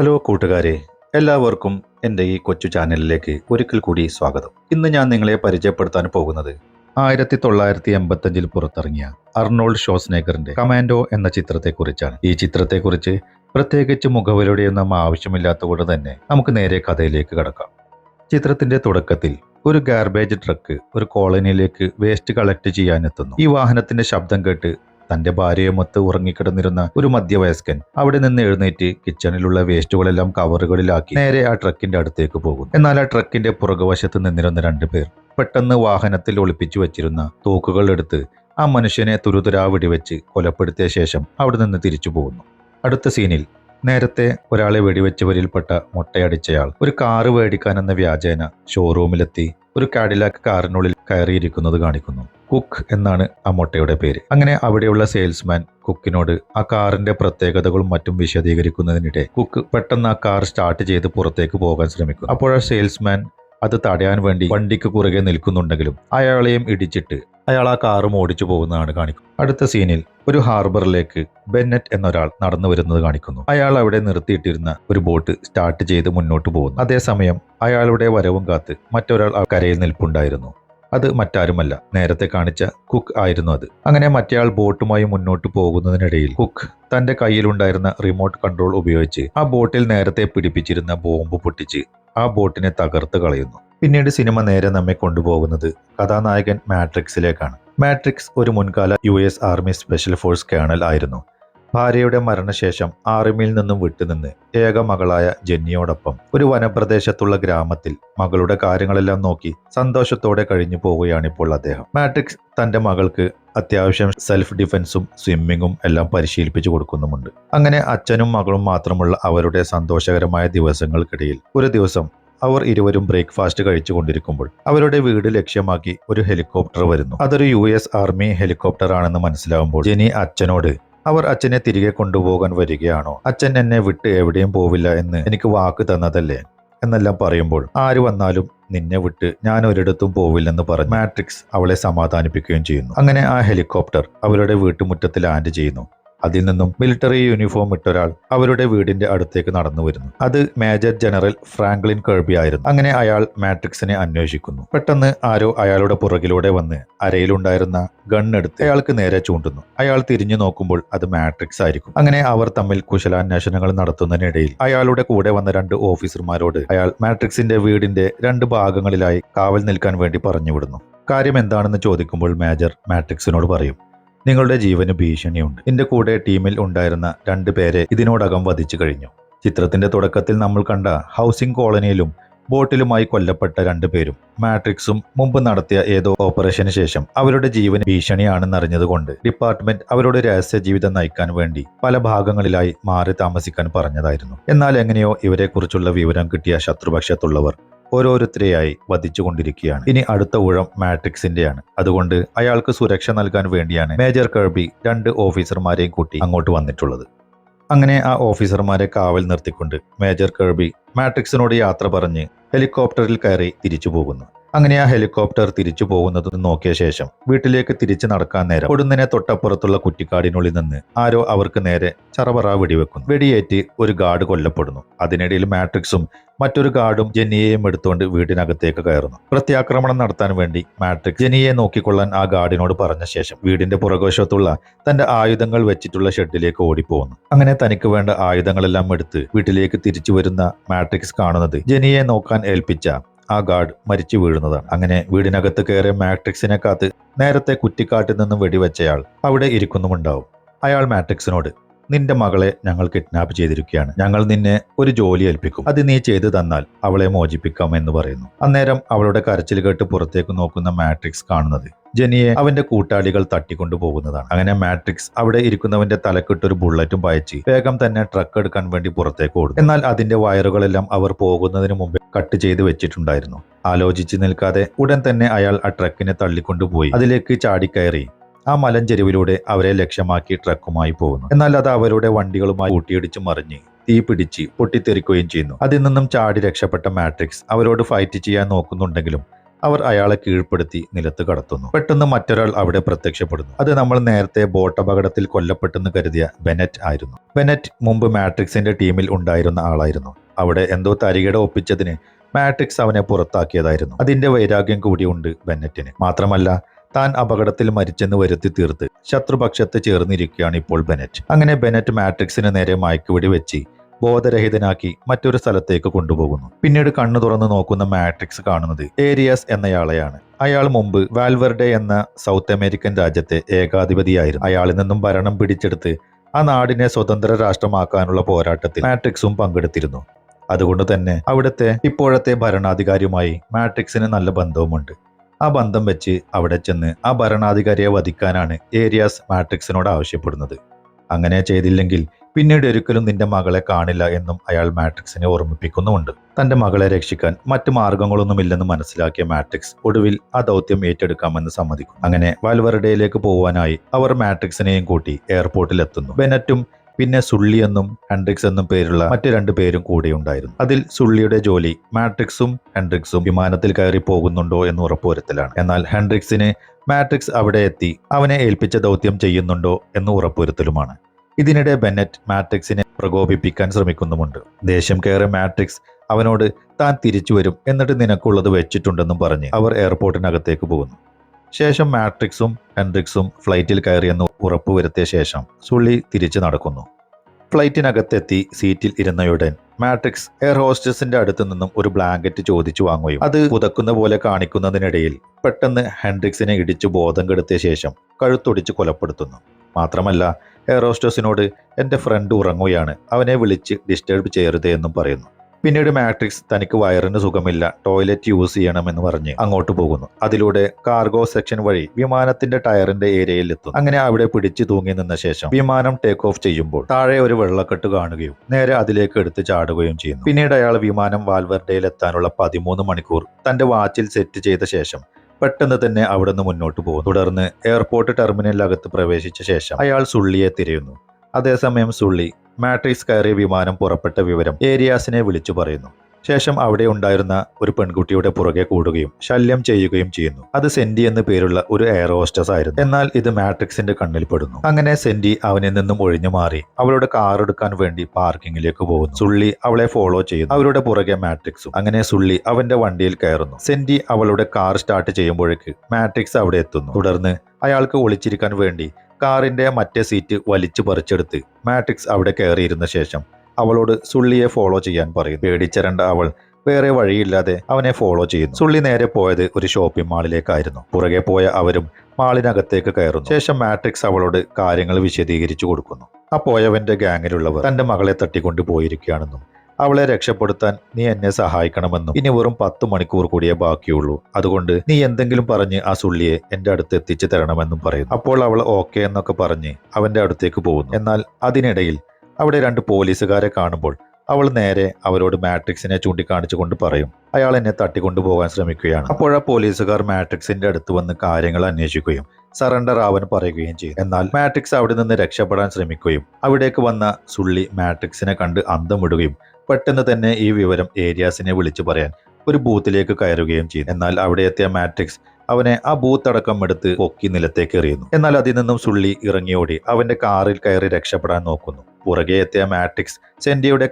Hello കൂട്ടുകാരെ എല്ലാവർക്കും എന്റെ ഈ കൊച്ചു ചാനലിലേക്ക് ഒരിക്കൽ കൂടി സ്വാഗതം. ഇന്ന് ഞാൻ നിങ്ങളെ പരിചയപ്പെടുത്താൻ പോകുന്നത് ആയിരത്തി തൊള്ളായിരത്തി എൺപത്തഞ്ചിൽ പുറത്തിറങ്ങിയ അർണോൾഡ് ഷോസ്നേക്കറിന്റെ കമാൻഡോ എന്ന ചിത്രത്തെക്കുറിച്ചാണ്. ഈ ചിത്രത്തെക്കുറിച്ച് പ്രത്യേകിച്ച് ആവശ്യമില്ലാത്ത ആവശ്യമില്ലാത്തതുകൊണ്ട് തന്നെ നമുക്ക് നേരെ കഥയിലേക്ക് കടക്കാം. ചിത്രത്തിന്റെ തുടക്കത്തിൽ ഒരു ഗാർബേജ് ട്രക്ക് ഒരു കോളനിയിലേക്ക് വേസ്റ്റ് കളക്ട് ചെയ്യാനെത്തുന്നു. ഈ വാഹനത്തിന്റെ ശബ്ദം കേട്ട് തന്റെ ഭാര്യയുമൊത്ത് ഉറങ്ങിക്കിടന്നിരുന്ന ഒരു മധ്യവയസ്കൻ അവിടെ നിന്ന് എഴുന്നേറ്റ് കിച്ചണിലുള്ള വേസ്റ്റുകളെല്ലാം കവറുകളിലാക്കി നേരെ ആ ട്രക്കിന്റെ അടുത്തേക്ക് പോകും എന്നാൽ ആ ട്രക്കിന്റെ പുറകുവശത്ത് നിന്നിരുന്ന രണ്ടുപേർ പെട്ടെന്ന് വാഹനത്തിൽ ഒളിപ്പിച്ചു വെച്ചിരുന്ന തോക്കുകൾ എടുത്ത് ആ മനുഷ്യനെ തുരുതുരാ വെടിവെച്ച് കൊലപ്പെടുത്തിയ ശേഷം അവിടെ നിന്ന് തിരിച്ചു പോകുന്നു. അടുത്ത സീനിൽ നേരത്തെ ഒരാളെ വെടിവെച്ചവരിൽപ്പെട്ട മുട്ടയടിച്ചയാൾ ഒരു കാറ് മേടിക്കാനെന്ന വ്യാജേന ഷോറൂമിലെത്തി ഒരു കാഡിലാക്ക് കാറിനുള്ളിൽ കയറിയിരിക്കുന്നത് കാണിക്കുന്നു. കുക്ക് എന്നാണ് ആ മുട്ടയുടെ പേര്. അങ്ങനെ അവിടെയുള്ള സെയിൽസ്മാൻ കുക്കിനോട് ആ കാറിന്റെ പ്രത്യേകതകളും മറ്റും വിശദീകരിക്കുന്നതിനിടെ കുക്ക് പെട്ടെന്ന് ആ കാർ സ്റ്റാർട്ട് ചെയ്ത് പുറത്തേക്ക് പോകാൻ ശ്രമിക്കും അപ്പോൾ ആ സെയിൽസ്മാൻ അത് തടയാൻ വേണ്ടി വണ്ടിക്ക് കുറുകെ നിൽക്കുന്നുണ്ടെങ്കിലും അയാളെയും ഇടിച്ചിട്ട് അയാൾ ആ കാറും ഓടിച്ചു പോകുന്നതാണ് കാണിക്കും അടുത്ത സീനിൽ ഒരു ഹാർബറിലേക്ക് ബെന്നറ്റ് എന്നൊരാൾ നടന്നു വരുന്നത് കാണിക്കുന്നു. അയാൾ അവിടെ നിർത്തിയിട്ടിരുന്ന ഒരു ബോട്ട് സ്റ്റാർട്ട് ചെയ്ത് മുന്നോട്ട് പോകുന്നു. അതേസമയം അയാളുടെ വരവും കാത്ത് മറ്റൊരാൾ കരയിൽ നിൽപ്പുണ്ടായിരുന്നു. അത് മറ്റാരുമല്ല. നേരത്തെ കാണിച്ച കുക്ക് ആയിരുന്നു അത്. അങ്ങനെ മറ്റേയാൾ ബോട്ടുമായി മുന്നോട്ട് പോകുന്നതിനിടയിൽ കുക്ക് തന്റെ കയ്യിലുണ്ടായിരുന്ന റിമോട്ട് കൺട്രോൾ ഉപയോഗിച്ച് ആ ബോട്ടിൽ നേരത്തെ പിടിപ്പിച്ചിരുന്ന ബോംബ് പൊട്ടിച്ച് ആ ബോട്ടിനെ തകർത്ത് കളയുന്നു. പിന്നീട് സിനിമ നേരെ നമ്മെ കൊണ്ടുപോകുന്നത് കഥാനായകൻ മാട്രിക്സിലേക്കാണ്. മാട്രിക്സ് ഒരു മുൻകാല U S army special force colonel ആയിരുന്നു. ഭാര്യയുടെ മരണശേഷം ആർമിയിൽ നിന്നും വിട്ടുനിന്ന് ഏക മകളായ ജെന്നിയോടൊപ്പം ഒരു വനപ്രദേശത്തുള്ള ഗ്രാമത്തിൽ മകളുടെ കാര്യങ്ങളെല്ലാം നോക്കി സന്തോഷത്തോടെ കഴിഞ്ഞു പോവുകയാണിപ്പോൾ അദ്ദേഹം. മാട്രിക്സ് തന്റെ മകൾക്ക് അത്യാവശ്യം സെൽഫ് ഡിഫൻസും സ്വിമ്മിങ്ങും എല്ലാം പരിശീലിപ്പിച്ചു കൊടുക്കുന്നുമുണ്ട്. അങ്ങനെ അച്ഛനും മകളും മാത്രമുള്ള അവരുടെ സന്തോഷകരമായ ദിവസങ്ങൾക്കിടയിൽ ഒരു ദിവസം അവർ ഇരുവരും ബ്രേക്ക്ഫാസ്റ്റ് കഴിച്ചുകൊണ്ടിരിക്കുമ്പോൾ അവരുടെ വീട് ലക്ഷ്യമാക്കി ഒരു ഹെലികോപ്റ്റർ വരുന്നു. അതൊരു യു എസ് ആർമി ഹെലികോപ്റ്റർ ആണെന്ന് മനസ്സിലാവുമ്പോൾ ജെനി അച്ഛനോട് അവർ അച്ഛനെ തിരികെ കൊണ്ടുപോകാൻ വരികയാണോ? അച്ഛൻ എന്നെ വിട്ട് എവിടെയും പോവില്ല എന്ന് എനിക്ക് വാക്ക് തന്നതല്ലേ? എന്നെല്ലാം പറയുമ്പോൾ ആര് വന്നാലും നിന്നെ വിട്ട് ഞാൻ ഒരിടത്തും പോവില്ലെന്ന് പറഞ്ഞു മാട്രിക്സ് അവളെ സമാധാനിപ്പിക്കുകയും ചെയ്യുന്നു. അങ്ങനെ ആ ഹെലികോപ്റ്റർ അവരുടെ വീട്ടുമുറ്റത്ത് ലാൻഡ് ചെയ്യുന്നു. അതിൽ നിന്നും മിലിറ്ററി യൂണിഫോം ഇട്ടൊരാൾ അവരുടെ വീടിന്റെ അടുത്തേക്ക് നടന്നു വരുന്നു. അത് മേജർ ജനറൽ ഫ്രാങ്ക്ലിൻ കർബി ആയിരുന്നു. അങ്ങനെ അയാൾ മാട്രിക്സിനെ അന്വേഷിക്കുന്നു. പെട്ടെന്ന് ആരോ അയാളുടെ പുറകിലൂടെ വന്ന് അരയിലുണ്ടായിരുന്ന എടുത്ത് അയാൾക്ക് നേരെ ചൂണ്ടുന്നു. അയാൾ തിരിഞ്ഞു നോക്കുമ്പോൾ അത് മാട്രിക്സ് ആയിരിക്കും. അങ്ങനെ അവർ തമ്മിൽ കുശലാന്വേഷണങ്ങൾ നടത്തുന്നതിനിടയിൽ അയാളുടെ കൂടെ വന്ന രണ്ട് ഓഫീസർമാരോട് അയാൾ മാട്രിക്സിന്റെ വീടിന്റെ രണ്ട് ഭാഗങ്ങളിലായി കാവൽ നിൽക്കാൻ വേണ്ടി പറഞ്ഞുവിടുന്നു. കാര്യം എന്താണെന്ന് ചോദിക്കുമ്പോൾ മേജർ മാട്രിക്സിനോട് പറയും. നിങ്ങളുടെ ജീവന് ഭീഷണിയുണ്ട്. എന്റെ കൂടെ ടീമിൽ ഉണ്ടായിരുന്ന രണ്ടു പേരെ ഇതിനോടകം വധിച്ചു കഴിഞ്ഞു. ചിത്രത്തിന്റെ തുടക്കത്തിൽ നമ്മൾ കണ്ട ഹൗസിംഗ് കോളനിയിലും ബോട്ടിലുമായി കൊല്ലപ്പെട്ട രണ്ടുപേരും മാട്രിക്സും മുമ്പ് നടത്തിയ ഏതോ ഓപ്പറേഷന് ശേഷം അവരുടെ ജീവന് ഭീഷണിയാണെന്നറിഞ്ഞതുകൊണ്ട് ഡിപ്പാർട്ട്മെന്റ് അവരുടെ രഹസ്യ ജീവിതം നയിക്കാൻ വേണ്ടി പല ഭാഗങ്ങളിലായി മാറി താമസിക്കാൻ പറഞ്ഞതായിരുന്നു. എന്നാൽ എങ്ങനെയോ ഇവരെക്കുറിച്ചുള്ള വിവരം കിട്ടിയ ശത്രുപക്ഷത്തുള്ളവർ ഓരോരുത്തരെയായി വധിച്ചുകൊണ്ടിരിക്കുകയാണ്. ഇനി അടുത്ത ഊഴം മാട്രിക്സിന്റെയാണ്. അതുകൊണ്ട് അയാൾക്ക് സുരക്ഷ നൽകാൻ വേണ്ടിയാണ് മേജർ കർബി രണ്ട് ഓഫീസർമാരെയും കൂട്ടി അങ്ങോട്ട് വന്നിട്ടുള്ളത്. അങ്ങനെ ആ ഓഫീസർമാരെ കാവൽ നിർത്തിക്കൊണ്ട് മേജർ കർബി മാട്രിക്സിനോട് യാത്ര പറഞ്ഞ് ഹെലികോപ്റ്ററിൽ കയറി തിരിച്ചു പോകുന്നു അങ്ങനെ ആ ഹെലികോപ്റ്റർ തിരിച്ചു പോകുന്നത് നോക്കിയ ശേഷം വീട്ടിലേക്ക് തിരിച്ചു നടക്കാൻ നേരം കൊടുന്നിനെ തൊട്ടപ്പുറത്തുള്ള കുറ്റിക്കാടിനുള്ളിൽ നിന്ന് ആരോ അവർക്ക് നേരെ ചറപറ വെടിവെക്കുന്നു. വെടിയേറ്റ് ഒരു ഗാർഡ് കൊല്ലപ്പെടുന്നു. അതിനിടയിൽ മാട്രിക്സും മറ്റൊരു ഗാർഡും ജെന്നിയെയും എടുത്തുകൊണ്ട് വീടിനകത്തേക്ക് കയറുന്നു. പ്രത്യാക്രമണം നടത്താൻ വേണ്ടി മാട്രിക്സ് ജെന്നിയെ നോക്കിക്കൊള്ളാൻ ആ ഗാർഡിനോട് പറഞ്ഞ ശേഷം വീടിന്റെ പുറകുവശത്തുള്ള തന്റെ ആയുധങ്ങൾ വെച്ചിട്ടുള്ള ഷെഡിലേക്ക് ഓടിപ്പോകുന്നു. അങ്ങനെ തനിക്ക് വേണ്ട ആയുധങ്ങളെല്ലാം എടുത്ത് വീട്ടിലേക്ക് തിരിച്ചു വരുന്ന മാട്രിക്സ് കാണുന്നത് ജെനിയെ നോക്കാൻ ഏൽപ്പിച്ച ആ ഗാർഡ് മരിച്ചു വീഴുന്നതാണ്. അങ്ങനെ വീടിനകത്ത് കയറിയ മാട്രിക്സിനെ കാത്ത് നേരത്തെ കുറ്റിക്കാട്ടിൽ നിന്നും വെടിവെച്ചയാൾ അവിടെ ഇരിക്കുന്നുമുണ്ടാവും. അയാൾ മാട്രിക്സിനോട് നിന്റെ മകളെ ഞങ്ങൾ കിഡ്നാപ്പ് ചെയ്തിരിക്കുകയാണ്. ഞങ്ങൾ നിന്നെ ഒരു ജോലി ഏൽപ്പിക്കും. അത് നീ ചെയ്തു തന്നാൽ അവളെ മോചിപ്പിക്കാം എന്ന് പറയുന്നു. അന്നേരം അവളുടെ കരച്ചിൽ കേട്ട് പുറത്തേക്ക് നോക്കുന്ന മാട്രിക്സ് കാണുന്നത് ജനിയെ അവന്റെ കൂട്ടാളികൾ തട്ടിക്കൊണ്ടു പോകുന്നതാണ്. അങ്ങനെ മാട്രിക്സ് അവിടെ ഇരിക്കുന്നവന്റെ തലക്കിട്ടൊരു ബുള്ളറ്റും പായച്ച് വേഗം തന്നെ ട്രക്ക് എടുക്കാൻ വേണ്ടി പുറത്തേക്ക് ഓടും എന്നാൽ അതിന്റെ വയറുകളെല്ലാം അവർ പോകുന്നതിന് മുമ്പ് കട്ട് ചെയ്ത് വെച്ചിട്ടുണ്ടായിരുന്നു. ആലോചിച്ച് നിൽക്കാതെ ഉടൻ തന്നെ അയാൾ ആ ട്രക്കിനെ തള്ളിക്കൊണ്ടുപോയി അതിലേക്ക് ചാടിക്കയറി. ആ മലഞ്ചെരുവിലൂടെ അവരെ ലക്ഷ്യമാക്കി ട്രക്കുമായി പോകുന്നു. എന്നാൽ അത് അവരുടെ വണ്ടികളുമായി കൂട്ടിയിടിച്ച് മറിഞ്ഞ് തീ പിടിച്ച് പൊട്ടിത്തെറിക്കുകയും ചെയ്യുന്നു. അതിൽ നിന്നും ചാടി രക്ഷപ്പെട്ട മാട്രിക്സ് അവരോട് ഫൈറ്റ് ചെയ്യാൻ നോക്കുന്നുണ്ടെങ്കിലും അവർ അയാളെ കീഴ്പ്പെടുത്തി നിലത്ത് കടത്തുന്നു. പെട്ടെന്ന് മറ്റൊരാൾ അവിടെ പ്രത്യക്ഷപ്പെടുന്നു. അത് നമ്മൾ നേരത്തെ ബോട്ട് അപകടത്തിൽ കൊല്ലപ്പെട്ടെന്ന് കരുതിയ ബെനറ്റ് ആയിരുന്നു. ബെനറ്റ് മുമ്പ് മാട്രിക്സിന്റെ ടീമിൽ ഉണ്ടായിരുന്ന ആളായിരുന്നു. അവിടെ എന്തോ തരികിട ഒപ്പിച്ചതിന് മാട്രിക്സ് അവനെ പുറത്താക്കിയതായിരുന്നു. അതിന്റെ വൈരാഗ്യം കൂടിയുണ്ട് ബെന്നറ്റിന് മാത്രമല്ല താൻ അപകടത്തിൽ മരിച്ചെന്ന് വരുത്തി തീർത്ത്. ശത്രുപക്ഷത്ത് ചേർന്നിരിക്കുകയാണ് ഇപ്പോൾ ബെനറ്റ്. അങ്ങനെ ബെനറ്റ് മാട്രിക്സിന് നേരെ മയക്കുവെടി വെച്ച് ബോധരഹിതനാക്കി മറ്റൊരു സ്ഥലത്തേക്ക് കൊണ്ടുപോകുന്നു. പിന്നീട് കണ്ണു തുറന്നു നോക്കുന്ന മാട്രിക്സ് കാണുന്നത് ഏരിയസ് എന്നയാളെയാണ്. അയാൾ മുമ്പ് വാൽവെർഡെ എന്ന സൗത്ത് അമേരിക്കൻ രാജ്യത്തെ ഏകാധിപതിയായിരുന്നു. അയാളിൽ നിന്നും ഭരണം പിടിച്ചെടുത്ത് ആ നാടിനെ സ്വതന്ത്ര രാഷ്ട്രമാക്കാനുള്ള പോരാട്ടത്തിൽ മാട്രിക്സും പങ്കെടുത്തിരുന്നു. അതുകൊണ്ട് തന്നെ അവിടുത്തെ ഇപ്പോഴത്തെ ഭരണാധികാരിയുമായി മാട്രിക്സിന് നല്ല ബന്ധവുമുണ്ട്. ആ ബന്ധം വെച്ച് അവിടെ ചെന്ന് ആ ഭരണാധികാരിയെ വധിക്കാനാണ് ഏരിയാസ് മാട്രിക്സിനോട് ആവശ്യപ്പെടുന്നത്. അങ്ങനെ ചെയ്തില്ലെങ്കിൽ പിന്നീട് ഒരിക്കലും നിന്റെ മകളെ കാണില്ല എന്നും അയാൾ മാട്രിക്സിനെ ഓർമ്മിപ്പിക്കുന്നുമുണ്ട്. തന്റെ മകളെ രക്ഷിക്കാൻ മറ്റു മാർഗങ്ങളൊന്നുമില്ലെന്ന് മനസ്സിലാക്കിയ മാട്രിക്സ് ഒടുവിൽ ആ ദൗത്യം ഏറ്റെടുക്കാമെന്ന് സമ്മതിക്കും. അങ്ങനെ വാൽവറുഡയിലേക്ക് പോവാനായി അവർ മാട്രിക്സിനെയും കൂട്ടി എയർപോർട്ടിൽ എത്തുന്നു ബെനറ്റും പിന്നെ സുള്ളി എന്നും ഹെൻഡ്രിക്സ് എന്നും പേരുള്ള മറ്റു രണ്ടു പേരും കൂടെ ഉണ്ടായിരുന്നു. അതിൽ സുള്ളിയുടെ ജോലി മാട്രിക്സും ഹെൻഡ്രിക്സും വിമാനത്തിൽ കയറി പോകുന്നുണ്ടോ എന്ന് ഉറപ്പുവരുത്തലാണ്. എന്നാൽ ഹെൻഡ്രിക്സിന് മാട്രിക്സ് അവിടെ എത്തി അവനെ ഏൽപ്പിച്ച ദൗത്യം ചെയ്യുന്നുണ്ടോ എന്ന് ഉറപ്പുവരുത്തലുമാണ്. ഇതിനിടെ ബെന്നറ്റ് മാട്രിക്സിനെ പ്രകോപിപ്പിക്കാൻ ശ്രമിക്കുന്നുമുണ്ട്. ദേഷ്യം കയറി മാട്രിക്സ് അവനോട് താൻ തിരിച്ചു വരും എന്നിട്ട് നിനക്കുള്ളത് വെച്ചിട്ടുണ്ടെന്നും പറഞ്ഞ് അവർ എയർപോർട്ടിനകത്തേക്ക് പോകുന്നു. ശേഷം മാട്രിക്സും ഹെൻഡ്രിക്സും ഫ്ലൈറ്റിൽ കയറിയെന്ന് ഉറപ്പുവരുത്തിയ ശേഷം സുള്ളി തിരിച്ചു നടക്കുന്നു. ഫ്ലൈറ്റിനകത്തെത്തി സീറ്റിൽ ഇരുന്നയുടൻ മാട്രിക്സ് എയർ ഹോസ്റ്റസിന്റെ അടുത്തു നിന്നും ഒരു ബ്ലാങ്കറ്റ് ചോദിച്ചു വാങ്ങുകയും അത് പുതക്കുന്ന പോലെ കാണിക്കുന്നതിനിടയിൽ പെട്ടെന്ന് ഹെൻഡ്രിക്സിനെ ഇടിച്ചു ബോധം കെടുത്തിയ ശേഷം കഴുത്തൊടിച്ച് കൊലപ്പെടുത്തുന്നു. മാത്രമല്ല എയർ ഹോസ്റ്റസിനോട് എന്റെ ഫ്രണ്ട് ഉറങ്ങുകയാണ് അവനെ വിളിച്ച് ഡിസ്റ്റർബ് ചെയ്യരുത് എന്നും പറയുന്നു. പിന്നീട് മാട്രിക്സ് തനിക്ക് വയറിന് സുഖമില്ല. ടോയ്ലറ്റ് യൂസ് ചെയ്യണമെന്ന് പറഞ്ഞ് അങ്ങോട്ട് പോകുന്നു. അതിലൂടെ കാർഗോ സെക്ഷൻ വഴി വിമാനത്തിന്റെ ടയറിന്റെ ഏരിയയിൽ എത്തും അങ്ങനെ അവിടെ പിടിച്ചു തൂങ്ങി നിന്ന ശേഷം വിമാനം ടേക്ക് ഓഫ് ചെയ്യുമ്പോൾ താഴെ ഒരു വെള്ളക്കെട്ട് കാണുകയും നേരെ അതിലേക്ക് എടുത്ത് ചാടുകയും ചെയ്യുന്നു. പിന്നീട് അയാൾ വിമാനം വാൽവർഡയിൽ എത്താനുള്ള പതിമൂന്ന് മണിക്കൂർ തന്റെ വാച്ചിൽ സെറ്റ് ചെയ്ത ശേഷം പെട്ടെന്ന് തന്നെ അവിടെ നിന്ന് മുന്നോട്ട് പോകും തുടർന്ന് എയർപോർട്ട് ടെർമിനലിനകത്ത് പ്രവേശിച്ച ശേഷം അയാൾ സുള്ളിയെ തിരയുന്നു. അതേസമയം സുള്ളി മാട്രിക്സ് കയറിയ വിമാനം പുറപ്പെട്ട വിവരം ഏരിയാസിനെ വിളിച്ചു പറയുന്നു. ശേഷം അവിടെ ഉണ്ടായിരുന്ന ഒരു പെൺകുട്ടിയുടെ പുറകെ കൂടുകയും ശല്യം ചെയ്യുകയും ചെയ്യുന്നു. അത് സെന്റി എന്ന് പേരുള്ള ഒരു എയർ ഹോസ്റ്റസ് ആയിരുന്നു. എന്നാൽ ഇത് മാട്രിക്സിന്റെ കണ്ണിൽപ്പെടുന്നു അങ്ങനെ സെന്റി അവനിൽ നിന്നും ഒഴിഞ്ഞു മാറി. അവളുടെ കാർ എടുക്കാൻ വേണ്ടി പാർക്കിങ്ങിലേക്ക് പോകുന്നു. സുള്ളി അവളെ ഫോളോ ചെയ്യുന്നു. അവരുടെ പുറകെ മാട്രിക്സും. അങ്ങനെ സുള്ളി അവന്റെ വണ്ടിയിൽ കയറുന്നു. സെന്റി അവളുടെ കാർ സ്റ്റാർട്ട് ചെയ്യുമ്പോഴേക്ക് മാട്രിക്സ് അവിടെ എത്തുന്നു. തുടർന്ന് അയാൾക്ക് ഒളിച്ചിരിക്കാൻ വേണ്ടി കാറിന്റെ മറ്റേ സീറ്റ് വലിച്ചു പറിച്ചെടുത്ത് മാട്രിക്സ് അവിടെ കയറിയിരുന്ന ശേഷം അവളോട് സുള്ളിയെ ഫോളോ ചെയ്യാൻ പറയും പേടിച്ചരണ്ട അവൾ വേറെ വഴിയില്ലാതെ അവനെ ഫോളോ ചെയ്യുന്നു. സുള്ളി നേരെ പോയത് ഒരു ഷോപ്പിംഗ് മാളിലേക്കായിരുന്നു പുറകെ പോയ അവരും മാളിനകത്തേക്ക് കയറുന്നു. ശേഷം മാട്രിക്സ് അവളോട് കാര്യങ്ങൾ വിശദീകരിച്ചു കൊടുക്കുന്നു. ആ പോയവന്റെ ഗാങ്ങിലുള്ളവർ തന്റെ മകളെ തട്ടിക്കൊണ്ടു പോയിരിക്കുകയാണെന്നും അവളെ രക്ഷപ്പെടുത്താൻ നീ എന്നെ സഹായിക്കണമെന്നും. ഇനി വെറും പത്ത് മണിക്കൂർ കൂടിയേ ബാക്കിയുള്ളൂ. അതുകൊണ്ട് നീ എന്തെങ്കിലും പറഞ്ഞ് ആ സുള്ളിയെ എന്റെ അടുത്ത് എത്തിച്ചു തരണമെന്നും പറയുന്നു. അപ്പോൾ അവൾ ഓക്കെ എന്നൊക്കെ പറഞ്ഞ് അവന്റെ അടുത്തേക്ക് പോകുന്നു. എന്നാൽ അതിനിടയിൽ അവിടെ രണ്ട് പോലീസുകാരെ കാണുമ്പോൾ അവൾ നേരെ അവരോട് മാട്രിക്സിനെ ചൂണ്ടിക്കാണിച്ചുകൊണ്ട് പറയും. അയാൾ എന്നെ തട്ടിക്കൊണ്ടുപോകാൻ ശ്രമിക്കുകയാണ്. അപ്പോൾ ആ പോലീസുകാർ മാട്രിക്സിന്റെ അടുത്ത് വന്ന് കാര്യങ്ങൾ അന്വേഷിക്കുകയും സറണ്ടർ ആവാൻ പറയുകയും ചെയ്യും എന്നാൽ മാട്രിക്സ് അവിടെ നിന്ന് രക്ഷപ്പെടാൻ ശ്രമിക്കുകയും അവിടേക്ക് വന്ന സുള്ളി മാട്രിക്സിനെ കണ്ട് അന്തം വിടുകയും പെട്ടെന്ന് തന്നെ ഈ വിവരം ഏരിയാസിനെ വിളിച്ചു പറയാൻ ഒരു ബൂത്തിലേക്ക് കയറുകയും ചെയ്യും എന്നാൽ അവിടെ എത്തിയ മാട്രിക്സ് അവനെ ആ ബൂത്ത് അടക്കം എടുത്ത് പൊക്കി നിലത്തേക്ക് എറിയുന്നു. എന്നാൽ അതിൽ നിന്നും സുള്ളി ഇറങ്ങിയോടി അവന്റെ കാറിൽ കയറി രക്ഷപ്പെടാൻ നോക്കുന്നു. പുറകെ എത്തിയ മാട്രിക്സ്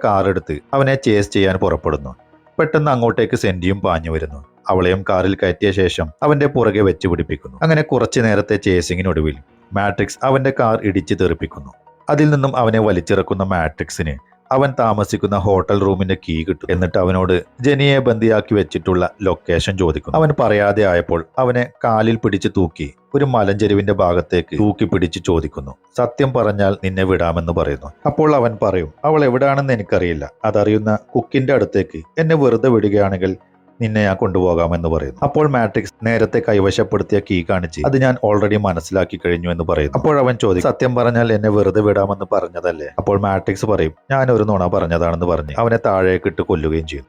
കാർ എടുത്ത് അവനെ ചേസ് ചെയ്യാൻ പുറപ്പെടുന്നു. പെട്ടെന്ന് അങ്ങോട്ടേക്ക് സെന്റിയും പാഞ്ഞു വരുന്നു. അവളെയും കാറിൽ കയറ്റിയ ശേഷം അവന്റെ പുറകെ വെച്ച് പിടിപ്പിക്കുന്നു. അങ്ങനെ കുറച്ചു നേരത്തെ ചേസിങ്ങിനൊടുവിൽ മാട്രിക്സ് അവന്റെ കാർ ഇടിച്ചു തെറിപ്പിക്കുന്നു. അതിൽ നിന്നും അവനെ വലിച്ചിറക്കുന്ന മാട്രിക്സിന് അവൻ താമസിക്കുന്ന ഹോട്ടൽ റൂമിന്റെ കീ കിട്ടും. എന്നിട്ട് അവനോട് ജനിയെ ബന്ദിയാക്കി വെച്ചിട്ടുള്ള ലൊക്കേഷൻ ചോദിക്കും അവൻ പറയാതെ ആയപ്പോൾ അവനെ കാലിൽ പിടിച്ച് തൂക്കി ഒരു മലഞ്ചെരുവിന്റെ ഭാഗത്തേക്ക് തൂക്കി പിടിച്ച് ചോദിക്കുന്നു. സത്യം പറഞ്ഞാൽ നിന്നെ വിടാമെന്ന് പറയുന്നു. അപ്പോൾ അവൻ പറയും അവൾ എവിടാണെന്ന് എനിക്കറിയില്ല. അതറിയുന്ന കുക്കിന്റെ അടുത്തേക്ക് എന്നെ വെറുതെ വിടുകയാണെങ്കിൽ നിന്നെ ഞാൻ കൊണ്ടുപോകാമെന്ന് പറയുന്നു. അപ്പോൾ മാട്രിക്സ് നേരത്തെ കൈവശപ്പെടുത്തിയ കീ കാണിച്ച് അത് ഞാൻ ഓൾറെഡി മനസ്സിലാക്കി കഴിഞ്ഞു എന്ന് പറയുന്നു. അപ്പോൾ അവൻ ചോദിക്കും സത്യം പറഞ്ഞാൽ എന്നെ വെറുതെ വിടാമെന്ന് പറഞ്ഞതല്ലേ? അപ്പോൾ മാട്രിക്സ് പറയും ഞാൻ ഒരു നുണ പറഞ്ഞതാണെന്ന് പറഞ്ഞ് അവനെ താഴേക്കിട്ട് കൊല്ലുകയും ചെയ്തു.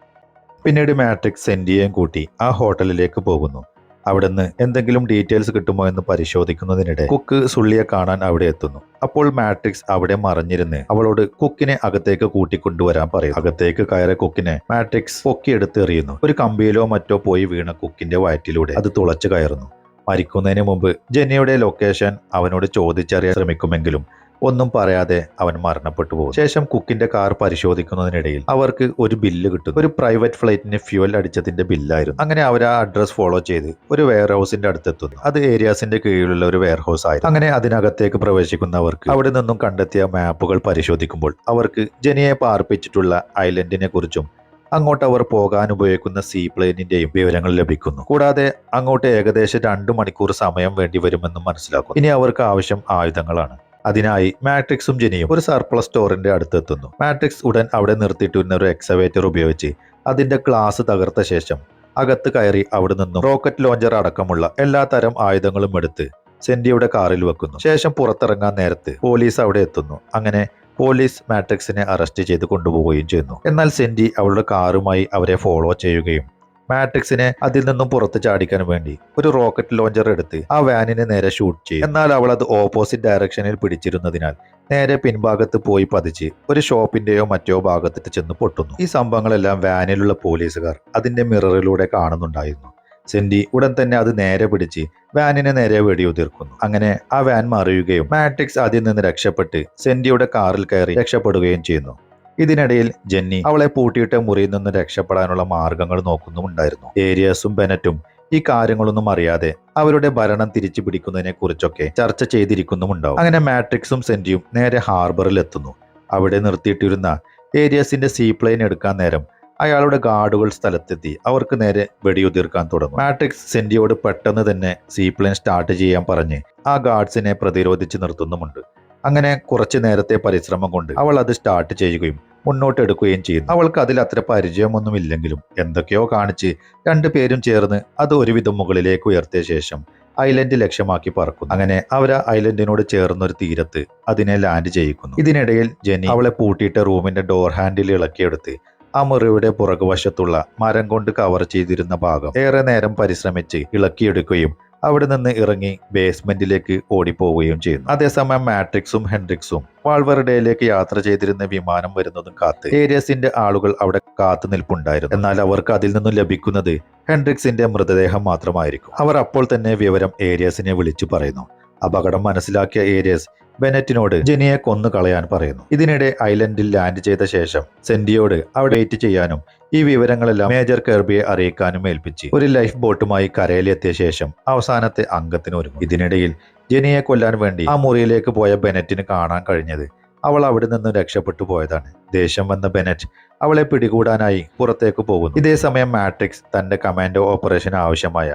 പിന്നീട് മാട്രിക്സ് സെന്റിയെയും കൂട്ടി ആ ഹോട്ടലിലേക്ക് പോകുന്നു. അവിടുന്ന് എന്തെങ്കിലും ഡീറ്റെയിൽസ് കിട്ടുമോ എന്ന് പരിശോധിക്കുന്നതിനിടെ കുക്ക് സുള്ളിയെ കാണാൻ അവിടെ എത്തുന്നു. അപ്പോൾ മാട്രിക്സ് അവിടെ മറിഞ്ഞിരുന്ന് അവളോട് കുക്കിനെ അകത്തേക്ക് കൂട്ടിക്കൊണ്ടുവരാൻ പറയും അകത്തേക്ക് കയറിയ കുക്കിനെ മാട്രിക്സ് പൊക്കിയെടുത്ത് എറിയുന്നു. ഒരു കമ്പിയിലോ മറ്റോ പോയി വീണ കുക്കിന്റെ വയറ്റിലൂടെ അത് തുളച്ചു കയറുന്നു. മരിക്കുന്നതിന് മുമ്പ് ജെന്നിയുടെ ലൊക്കേഷൻ അവനോട് ചോദിച്ചറിയാൻ ശ്രമിക്കുമെങ്കിലും ഒന്നും പറയാതെ അവൻ മരണപ്പെട്ടു പോകും ശേഷം കുക്കിന്റെ കാർ പരിശോധിക്കുന്നതിനിടയിൽ അവർക്ക് ഒരു ബില്ല് കിട്ടും ഒരു പ്രൈവറ്റ് ഫ്ലൈറ്റിന് ഫ്യൂവൽ അടിച്ചതിന്റെ ബില്ലായിരുന്നു. അങ്ങനെ അവർ ആ അഡ്രസ് ഫോളോ ചെയ്ത് ഒരു വെയർ ഹൗസിന്റെ അടുത്തെത്തുന്നു. അത് ഏരിയാസിന്റെ കീഴിലുള്ള ഒരു വെയർ ഹൗസ് ആയിരുന്നു. അങ്ങനെ അതിനകത്തേക്ക് പ്രവേശിക്കുന്നവർക്ക് അവിടെ നിന്നും കണ്ടെത്തിയ മാപ്പുകൾ പരിശോധിക്കുമ്പോൾ അവർക്ക് ജനിയെ പാർപ്പിച്ചിട്ടുള്ള ഐലൻഡിനെ കുറിച്ചും അങ്ങോട്ട് അവർ പോകാൻ ഉപയോഗിക്കുന്ന സീ പ്ലെയിനിന്റെയും വിവരങ്ങൾ ലഭിക്കുന്നു. കൂടാതെ അങ്ങോട്ട് ഏകദേശം രണ്ടു മണിക്കൂർ സമയം വേണ്ടി വരുമെന്നും മനസ്സിലാക്കുന്നു. ഇനി അവർക്ക് ആവശ്യം ആയുധങ്ങളാണ്. അതിനായി മാട്രിക്സും ജെനിയും ഒരു സർപ്ലസ് സ്റ്റോറിന്റെ അടുത്തെത്തുന്നു. മാട്രിക്സ് ഉടൻ അവിടെ നിർത്തിയിട്ടിരുന്ന ഒരു എക്സവേറ്റർ ഉപയോഗിച്ച് അതിന്റെ ക്ലാസ് തകർത്ത ശേഷം അകത്ത് കയറി അവിടെ നിന്നും റോക്കറ്റ് ലോഞ്ചർ അടക്കമുള്ള എല്ലാ തരം ആയുധങ്ങളും എടുത്ത് സെന്റിയുടെ കാറിൽ വെക്കുന്നു. ശേഷം പുറത്തിറങ്ങാൻ നേരത്ത് പോലീസ് അവിടെ എത്തുന്നു. അങ്ങനെ പോലീസ് മാട്രിക്സിനെ അറസ്റ്റ് ചെയ്ത് കൊണ്ടുപോവുകയും ചെയ്യുന്നു. എന്നാൽ സെന്റി അവളുടെ കാറുമായി അവരെ ഫോളോ ചെയ്യുകയും മാട്രിക്സിനെ അതിൽ നിന്നും പുറത്ത് ചാടിക്കാൻ വേണ്ടി ഒരു റോക്കറ്റ് ലോഞ്ചർ എടുത്ത് ആ വാനിനെ നേരെ ഷൂട്ട് ചെയ്യും എന്നാൽ അവൾ അത് ഓപ്പോസിറ്റ് ഡയറക്ഷനിൽ പിടിച്ചിരുന്നതിനാൽ നേരെ പിൻഭാഗത്ത് പോയി പതിച്ച് ഒരു ഷോപ്പിന്റെയോ മറ്റോ ഭാഗത്ത് ചെന്ന് പൊട്ടുന്നു. ഈ സംഭവങ്ങളെല്ലാം വാനിലുള്ള പോലീസുകാർ അതിന്റെ മിററിലൂടെ കാണുന്നുണ്ടായിരുന്നു. സെന്റി ഉടൻ തന്നെ അത് നേരെ പിടിച്ച് വാനിനെ നേരെ വെടിയുതിർക്കുന്നു. അങ്ങനെ ആ വാൻ മറിയുകയും മാട്രിക്സ് അതിൽ നിന്ന് രക്ഷപ്പെട്ട് സെന്റിയുടെ കാറിൽ കയറി രക്ഷപ്പെടുകയും ചെയ്യുന്നു. ഇതിനിടയിൽ ജെന്നി. അവളെ പൂട്ടിയിട്ട് മുറിയിൽ നിന്ന് രക്ഷപ്പെടാനുള്ള മാർഗങ്ങൾ നോക്കുന്നുമുണ്ടായിരുന്നു ഏരിയസും ബെനറ്റും ഈ കാര്യങ്ങളൊന്നും അറിയാതെ അവരുടെ ഭരണം തിരിച്ചു പിടിക്കുന്നതിനെ കുറിച്ചൊക്കെ ചർച്ച ചെയ്തിരിക്കുന്നുമുണ്ടാവും അങ്ങനെ മാട്രിക്സും സെന്റിയും നേരെ ഹാർബറിൽ എത്തുന്നു. അവിടെ നിർത്തിയിട്ടിരുന്ന ഏരിയസിന്റെ സീപ്ലെയിൻ എടുക്കാൻ നേരം അയാളുടെ ഗാർഡുകൾ സ്ഥലത്തെത്തി. അവർക്ക് നേരെ വെടിയുതിർക്കാൻ തുടങ്ങും. മാട്രിക്സ് സെന്റിയോട് പെട്ടെന്ന് തന്നെ സീപ്ലെയിൻ സ്റ്റാർട്ട് ചെയ്യാൻ പറഞ്ഞ് ആ ഗാർഡ്സിനെ പ്രതിരോധിച്ച് നിർത്തുന്നുമുണ്ട്. അങ്ങനെ കുറച്ചു നേരത്തെ പരിശ്രമം കൊണ്ട് അവൾ അത് സ്റ്റാർട്ട് ചെയ്യുകയും മുന്നോട്ട് എടുക്കുകയും ചെയ്യുന്നു. അവൾക്ക് അതിൽ അത്ര പരിചയമൊന്നുമില്ലെങ്കിലും എന്തൊക്കെയോ കാണിച്ച് രണ്ടുപേരും ചേർന്ന് അത് ഒരുവിധം മുകളിലേക്ക് ഉയർത്തിയ ശേഷം ഐലൻഡ് ലക്ഷ്യമാക്കി പറക്കുന്നു. അങ്ങനെ അവർ ഐലൻഡിനോട് ചേർന്നൊരു തീരത്ത് അതിനെ ലാൻഡ് ചെയ്യിക്കുന്നു. ഇതിനിടയിൽ ജെനി അവളെ പൂട്ടിയിട്ട റൂമിന്റെ ഡോർ ഹാൻഡിൽ ഇളക്കിയെടുത്ത് ആ മുറിയുടെ പുറകുവശത്തുള്ള മരം കൊണ്ട് കവർ ചെയ്തിരുന്ന ഭാഗം ഏറെ നേരം പരിശ്രമിച്ച് ഇളക്കിയെടുക്കുകയും അവിടെ നിന്ന് ഇറങ്ങി ബേസ്മെന്റിലേക്ക് ഓടിപ്പോവുകയും ചെയ്യുന്നു. അതേസമയം മാട്രിക്സും ഹെൻഡ്രിക്സും വാൾവറുഡേയിലേക്ക് യാത്ര ചെയ്തിരുന്ന വിമാനം വരുന്നതും കാത്ത് ഏരിയസിന്റെ ആളുകൾ അവിടെ കാത്തു നിൽപ്പുണ്ടായിരുന്നു. എന്നാൽ അവർക്ക് അതിൽ നിന്നും ലഭിക്കുന്നത് ഹെൻഡ്രിക്സിന്റെ മൃതദേഹം മാത്രമായിരിക്കും. അവർ അപ്പോൾ തന്നെ വിവരം ഏരിയസിനെ വിളിച്ചു പറയുന്നു. അപകടം മനസ്സിലാക്കിയ ഏരിയസ് ബെനറ്റിനോട് ജെനിയെ കൊന്നു കളയാൻ പറയുന്നു. ഇതിനിടെ ഐലൻഡിൽ ലാൻഡ് ചെയ്ത ശേഷം സെന്റിയോട് അവിടെ വെയിറ്റ് ചെയ്യാനും ഈ വിവരങ്ങളെല്ലാം മേജർ കെർബിയെ അറിയിക്കാനും ഏൽപ്പിച്ച് ഒരു ലൈഫ് ബോട്ടുമായി കരയിലെത്തിയ ശേഷം അവസാനത്തെ അംഗത്തിന് ഒരുങ്ങും ഇതിനിടയിൽ ജെനിയെ കൊല്ലാൻ വേണ്ടി ആ മുറിയിലേക്ക് പോയ ബെനറ്റിന് കാണാൻ കഴിഞ്ഞത് അവൾ അവിടെ നിന്ന് രക്ഷപ്പെട്ടു പോയതാണ്. ദേഷ്യം വന്ന ബെനറ്റ് അവളെ പിടികൂടാനായി പുറത്തേക്ക് പോകുന്നു. ഇതേ സമയം മാട്രിക്സ് തന്റെ കമാൻഡോ ഓപ്പറേഷൻ ആവശ്യമായ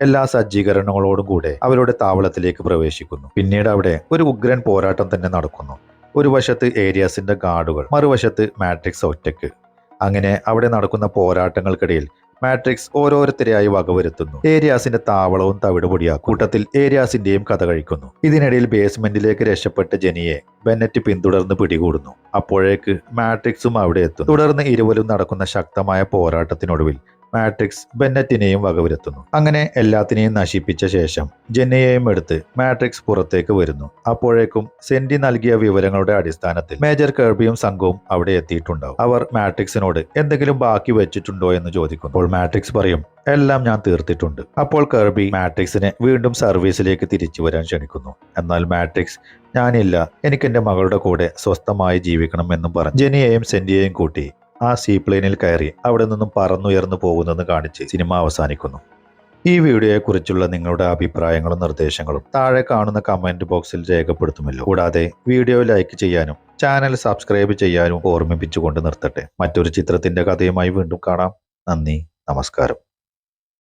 എല്ലാ സജ്ജീകരണങ്ങളോടും കൂടെ അവരുടെ താവളത്തിലേക്ക് പ്രവേശിക്കുന്നു. പിന്നീട് അവിടെ ഒരു ഉഗ്രൻ പോരാട്ടം തന്നെ നടക്കുന്നു. ഒരു വശത്ത് ഏരിയാസിന്റെ ഗാർഡുകൾ മറുവശത്ത് മാട്രിക്സ് ഒറ്റയ്ക്ക് അങ്ങനെ അവിടെ നടക്കുന്ന പോരാട്ടങ്ങൾക്കിടയിൽ മാട്രിക്സ് ഓരോരുത്തരെയായി വകവരുത്തുന്നു. ഏരിയാസിന്റെ താവളവും തവിടുപൊടിയാ കൂട്ടത്തിൽ ഏരിയാസിന്റെയും കഥ കഴിക്കുന്നു. ഇതിനിടയിൽ ബേസ്മെന്റിലേക്ക് രക്ഷപ്പെട്ട ജനിയെ ബെന്നറ്റ് പിന്തുടർന്ന് പിടികൂടുന്നു. അപ്പോഴേക്ക് മാട്രിക്സും അവിടെ എത്തും തുടർന്ന് ഇരുവരും നടക്കുന്ന ശക്തമായ പോരാട്ടത്തിനൊടുവിൽ മാട്രിക്സ് ബെന്നറ്റിനെയും വകവരുത്തുന്നു. അങ്ങനെ എല്ലാത്തിനെയും നശിപ്പിച്ച ശേഷം ജെന്നയെയും എടുത്ത് മാട്രിക്സ് പുറത്തേക്ക് വരുന്നു. അപ്പോഴേക്കും സെന്റി നൽകിയ വിവരങ്ങളുടെ അടിസ്ഥാനത്തിൽ മേജർ കേർബിയും സംഘവും അവിടെ എത്തിയിട്ടുണ്ടാവും. അവർ മാട്രിക്സിനോട് എന്തെങ്കിലും ബാക്കി വെച്ചിട്ടുണ്ടോ എന്ന് ചോദിക്കുന്നു. അപ്പോൾ മാട്രിക്സ് പറയും എല്ലാം ഞാൻ തീർത്തിട്ടുണ്ട്. അപ്പോൾ കേർബി മാട്രിക്സിനെ വീണ്ടും സർവീസിലേക്ക് തിരിച്ചു വരാൻ ക്ഷണിക്കുന്നു. എന്നാൽ മാട്രിക്സ് ഞാനില്ല എനിക്ക് എന്റെ മകളുടെ കൂടെ സ്വസ്ഥമായി ജീവിക്കണം എന്നും പറഞ്ഞു. ജെനിയെയും സെന്റിയെയും കൂട്ടി ആ സീപ്ലെയിനിൽ കയറി അവിടെ നിന്നും പറന്നുയർന്നു പോകുന്നെന്ന് കാണിച്ച് സിനിമ അവസാനിക്കുന്നു. ഈ വീഡിയോയെക്കുറിച്ചുള്ള നിങ്ങളുടെ അഭിപ്രായങ്ങളും നിർദ്ദേശങ്ങളും താഴെ കാണുന്ന കമന്റ് ബോക്സിൽ രേഖപ്പെടുത്തുമല്ലോ. കൂടാതെ വീഡിയോ ലൈക്ക് ചെയ്യാനും ചാനൽ സബ്സ്ക്രൈബ് ചെയ്യാനും ഓർമ്മിപ്പിച്ചുകൊണ്ട് നിർത്തട്ടെ. മറ്റൊരു ചിത്രത്തിന്റെ കഥയുമായി വീണ്ടും കാണാം. നന്ദി നമസ്കാരം.